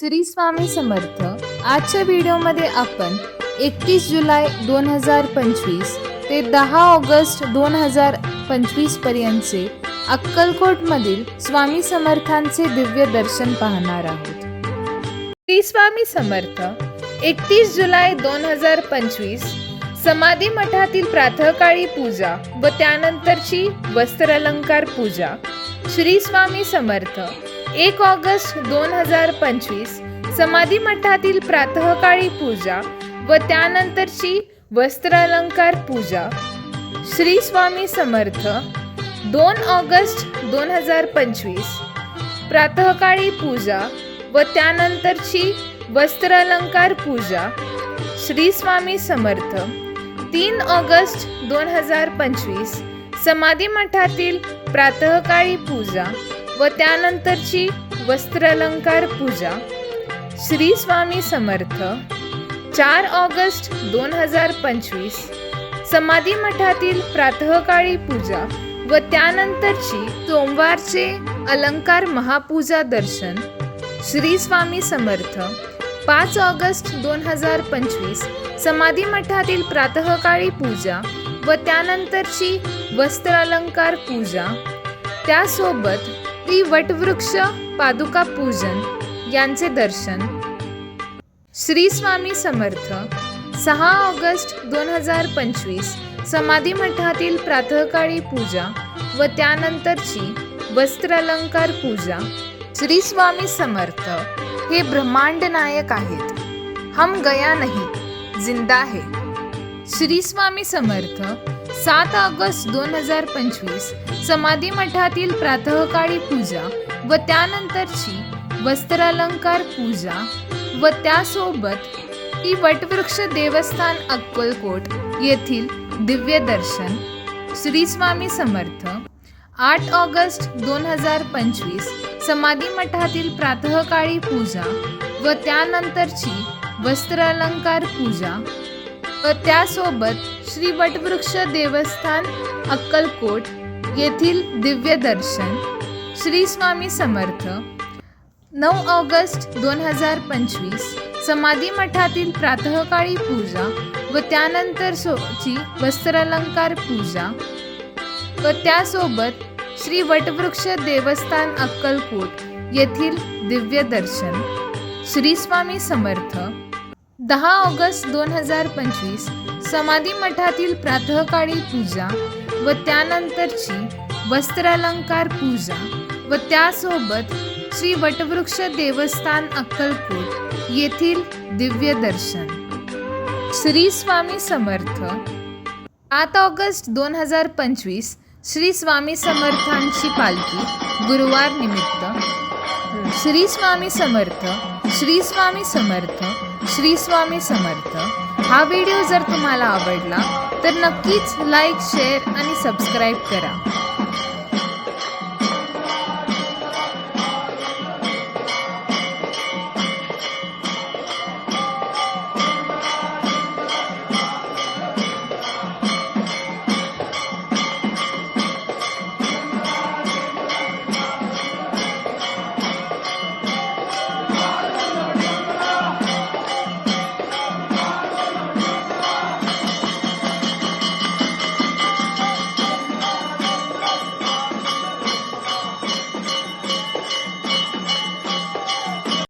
श्री स्वामी समर्थ. आजच्या व्हिडिओमध्ये आपण एकतीस जुलै दोन हजार पंचवीस ते दहा ऑगस्ट दोन हजार पंचवीस पर्यंतचे अक्कलकोटमधील स्वामी समर्थांचे दिव्य दर्शन पाहणार आहोत. श्री स्वामी समर्थ एकतीस जुलै दोन हजार पंचवीस समाधी मठातील प्रातःकाळी पूजा व त्यानंतरची वस्त्रालंकार पूजा. श्री स्वामी समर्थ एक ऑगस्ट दोन हजार पंचवीस समाधी मठातील प्रातःकाळी पूजा व त्यानंतरची वस्त्रालंकार पूजा. श्री स्वामी समर्थ दोन ऑगस्ट दोन हजार पंचवीस प्रातःकाळी पूजा व त्यानंतरची वस्त्रालंकार पूजा. श्री स्वामी समर्थ तीन ऑगस्ट दोन हजार पंचवीस समाधी मठातील प्रातःकाळी पूजा. व त्यानंतरची वस्त्रालंकार पूजा. श्री स्वामी समर्थ चार ऑगस्ट दोन हजार पंचवीस. समाधी मठातील प्रातःकाळी पूजा व त्यानंतरची सोमवारचे अलंकार महापूजा दर्शन. श्री स्वामी समर्थ पाच ऑगस्ट दोन हजार पंचवीस. समाधी मठातील प्रातःकाळी पूजा व त्यानंतरची वस्त्रालंकार पूजा. त्यासोबत श्री वटवृक्ष पादुका पूजन यांचे दर्शन. श्री स्वामी समर्थ सहा ऑगस्ट दोन हजार पंचवीस समाधी मठातील प्रातःकाळी पूजा व त्यानंतरची वस्त्रालंकार पूजा. श्री स्वामी समर्थ हे ब्रह्मांड नायक आहेत. हम गया नहीं जिंदा है. श्री स्वामी समर्थ सात ऑगस्ट दोन हजार पंचवीस समाधी मठातील प्रातःकाळी पूजा व त्यानंतरची वस्त्रालंकार पूजा व त्यासोबत ती वटवृक्ष देवस्थान अक्कलकोट येथील दिव्य दर्शन. श्री स्वामी समर्थ. आठ ऑगस्ट दोन हजार पंचवीस समाधी मठातील प्रातःकाळी पूजा व त्यानंतरची वस्त्रालंकार पूजा व त्यासोबत श्री वटवृक्ष देवस्थान अक्कलकोट येथील दिव्य दर्शन श्री स्वामी समर्थ नऊ ऑगस्ट दोन हजार पंचवीस समाधी मठातील प्रातःकाळी पूजा व त्यानंतर सोची वस्त्रालंकार पूजा व त्यासोबत श्री वटवृक्ष देवस्थान अक्कलकोट येथील दिव्य दर्शन श्री स्वामी समर्थ दहा ऑगस्ट दोन हजार पंचवीस समाधी मठातील प्रातःकाळी पूजा व त्यानंतरची वस्त्रालंकार पूजा व त्यासोबत श्री वटवृक्ष देवस्थान अक्कलकोट येथील दिव्य दर्शन. श्री स्वामी समर्थ. आठ ऑगस्ट दोन हजार पंचवीस श्री स्वामी समर्थांची पालखी गुरुवार निमित्त. श्री स्वामी समर्थ श्री स्वामी समर्थ श्री स्वामी समर्थ. हा व्हिडिओ जर तुम्हाला आवडला तर नक्कीच लाईक शेअर आणि सबस्क्राईब करा.